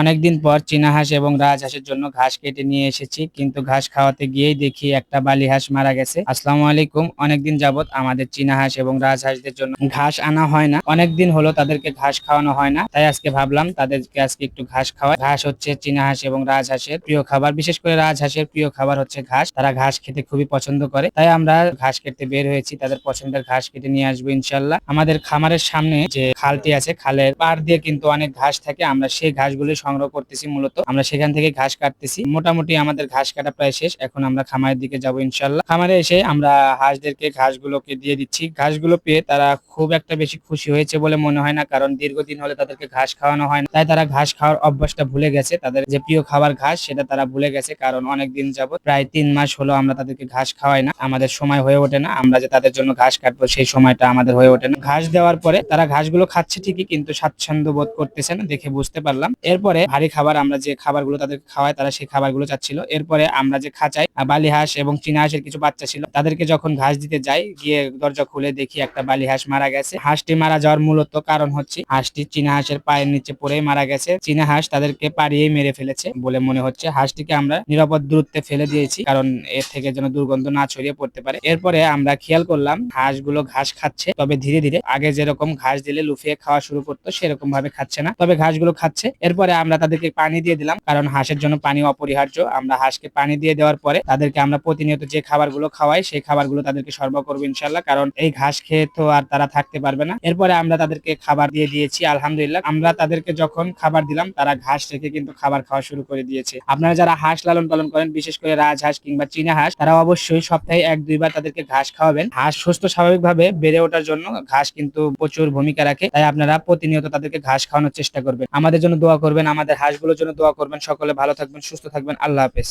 অনেকদিন পর চীনা হাঁস এবং রাজহাঁসের জন্য ঘাস কেটে নিয়ে এসেছি, কিন্তু ঘাস খাওয়াতে গিয়েই দেখি একটা বালি হাঁস মারা গেছে। আসসালামু আলাইকুম, অনেকদিন যাবত আমাদের চীনা হাঁস এবং রাজহাঁসদের জন্য ঘাস আনা হয় না। অনেকদিন হলো তাদেরকে ঘাস খাওয়ানো হয় না, তাই আজকে ভাবলাম তাদেরকে আজকে একটু ঘাস খাওয়া ঘাস হচ্ছে চীনা হাঁস এবং রাজহাঁসের প্রিয় খাবার, বিশেষ করে রাজহাঁসের প্রিয় খাবার হচ্ছে ঘাস। তারা ঘাস খেতে খুবই পছন্দ করে, তাই আমরা ঘাস কেটে বের হয়েছি, তাদের পছন্দের ঘাস কেটে নিয়ে আসব ইনশাল্লাহ। আমাদের খামারের সামনে যে খালটি আছে, খালের পাড় দিয়ে কিন্তু অনেক ঘাস থাকে, আমরা সেই ঘাসগুলি সংগ্রহ করতেছি মূলত। আমরা সেখান থেকে ঘাস কাটতেছি। মোটামুটি আমাদের ঘাস কাটা প্রায় শেষ। এখন আমরা খামারের দিকে যাব ইনশাল্লাহ খামারে এসে আমরা হাঁসদেরকে, ঘাসগুলোকে দিয়ে দিচ্ছি। ঘাসগুলো পেয়ে তারা খুব একটা বেশি খুশি হয়েছে বলে মনে হয় না। কারণ দীর্ঘদিন হলে তাদেরকে ঘাস খাওয়ানো হয় না। তাই তারা ঘাস খাওয়ার অভ্যাসটা ভুলে গেছে। তাদের যে প্রিয় খাবার ঘাস, সেটা তারা ভুলে গেছে। কারণ অনেক দিন যাবত প্রায় তিন মাস হলো আমরা তাদেরকে ঘাস খাওয়াই না। আমাদের সময় হয়ে ওঠে না। আমরা যে তাদের জন্য ঘাস কাটবো, সেই সময়টা আমাদের হয়ে ওঠে না। ঘাস দেওয়ার পরে তারা ঘাসগুলো খাচ্ছে ঠিকই, কিন্তু স্বাচ্ছন্দ্য বোধ করতেছে না, দেখে বুঝতে পারলাম। এরপরে ভারী খাবার আমরা যে খাবারগুলো তাদের খাওয়াই তারা সেই খাবারগুলো চাচ্ছিল। এরপরে আমরা যে খাঁচাই বালি হাঁস এবং চীনা হাঁসের কিছু বাচ্চা ছিল, তাদেরকে যখন ঘাস দিতে যাই, গিয়ে দরজা খুলে দেখি একটা বালি হাঁস মারা গেছে। হাঁসটি মারা যাওয়ার মূলত কারণ হচ্ছে হাঁসটি চীনা হাঁসের পায়ের নিচে পড়েই মারা গেছে। চীনা হাঁস তাদেরকে পাড়িয়েই মেরে ফেলেছে বলে মনে হচ্ছে। হাঁসটিকে আমরা নিরাপদ দূরত্বে ফেলে দিয়েছি কারণ এর থেকে যেন দুর্গন্ধ না ছড়িয়ে পড়তে পারে। এরপরে আমরা খেয়াল করলাম, হাঁসগুলো ঘাস খাচ্ছে, তবে ধীরে ধীরে আগে যেরকম ঘাস দিলে লুফিয়ে খাওয়া শুরু করতো সেরকম ভাবে খাচ্ছে না। তবে ঘাসগুলো খাচ্ছে। এরপরে আমরা তাদেরকে পানি দিয়ে দিলাম, কারণ হাঁসের জন্য পানি অপরিহার্য। আমরা হাঁসকে পানি দিয়ে দেওয়ার পরে তাদেরকে আমরা প্রতিনিয়ত যে খাবারগুলো খাওয়াই, সেই খাবারগুলো তাদেরকে সরবরাহ করব ইনশাল্লাহ কারণ এই ঘাস খেয়ে তো আর তারা থাকতে পারবে না। এরপরে আমরা তাদেরকে খাবার দিয়ে দিয়েছি, আলহামদুলিল্লাহ। আমরা তাদেরকে যখন খাবার দিলাম, তারা ঘাস রেখে কিন্তু খাবার খাওয়া শুরু করে দিয়েছে। আপনারা যারা হাঁস লালন পালন করেন, বিশেষ করে রাজহাঁস কিংবা চীনা হাঁস, তারা অবশ্যই সপ্তাহে এক দুইবার তাদেরকে ঘাস খাওয়াবেন। হাঁস সুস্থ স্বাভাবিকভাবে বেড়ে ওঠার জন্য ঘাস কিন্তু প্রচুর ভূমিকা রাখে, তাই আপনারা প্রতিনিয়ত তাদেরকে ঘাস খাওয়ানোর চেষ্টা করবেন। আমাদের জন্য দোয়া করবেন আমাদের হাঁসগুলোর জন্য দোয়া করবেন। সকলে ভালো থাকবেন সুস্থ থাকবেন। আল্লাহ হাফেজ।